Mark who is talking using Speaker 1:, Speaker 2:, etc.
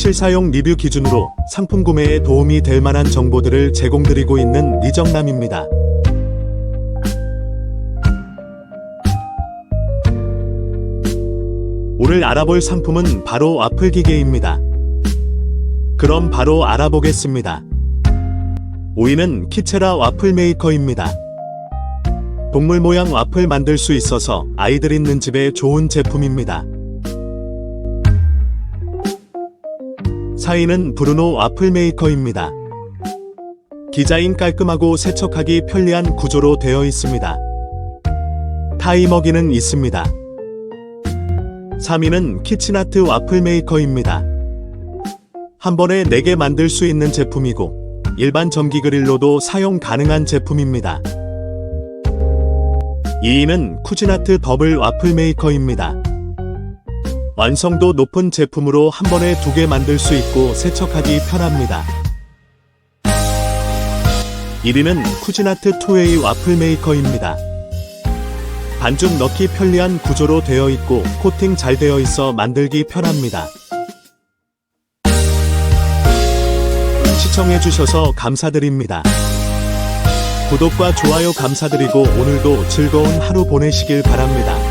Speaker 1: 실사용 리뷰 기준으로 상품 구매에 도움이 될 만한 정보들을 제공드리고 있는 리정남입니다. 오늘 알아볼 상품은 바로 와플 기계입니다. 그럼 바로 알아보겠습니다. 5위는 키체라 와플 메이커입니다. 동물 모양 와플 만들 수 있어서 아이들 있는 집에 좋은 제품입니다. 4위는 브루노 와플 메이커입니다. 디자인 깔끔하고 세척하기 편리한 구조로 되어 있습니다. 타이머기는 있습니다. 3위는 키친아트 와플 메이커입니다. 한 번에 4개 만들 수 있는 제품이고 일반 전기 그릴로도 사용 가능한 제품입니다. 2위는 쿠진아트 더블 와플 메이커입니다. 완성도 높은 제품으로 한 번에 두 개 만들 수 있고 세척하기 편합니다. 1위는 쿠진아트 투웨이 와플 메이커입니다. 반죽 넣기 편리한 구조로 되어 있고 코팅 잘 되어 있어 만들기 편합니다. 시청해주셔서 감사드립니다. 구독과 좋아요 감사드리고 오늘도 즐거운 하루 보내시길 바랍니다.